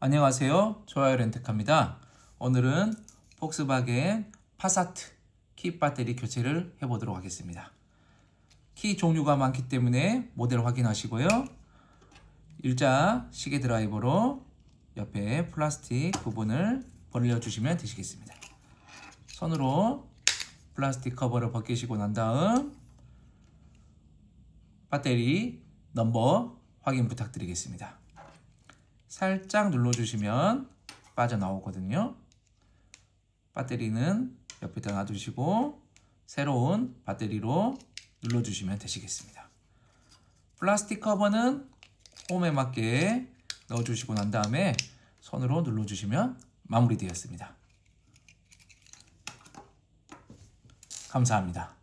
안녕하세요. 좋아요 렌트카입니다. 오늘은 폭스바겐 파사트 키 배터리 교체를 해보도록 하겠습니다. 키 종류가 많기 때문에 모델 확인하시고요. 일자 시계 드라이버로 옆에 플라스틱 부분을 벌려주시면 되시겠습니다. 손으로 플라스틱 커버를 벗기시고 난 다음 배터리 넘버 확인 부탁드리겠습니다. 살짝 눌러주시면 빠져나오거든요. 배터리는 옆에다 놔두시고 새로운 배터리로 눌러주시면 되시겠습니다. 플라스틱 커버는 홈에 맞게 넣어주시고 난 다음에 손으로 눌러주시면 마무리되었습니다. 감사합니다.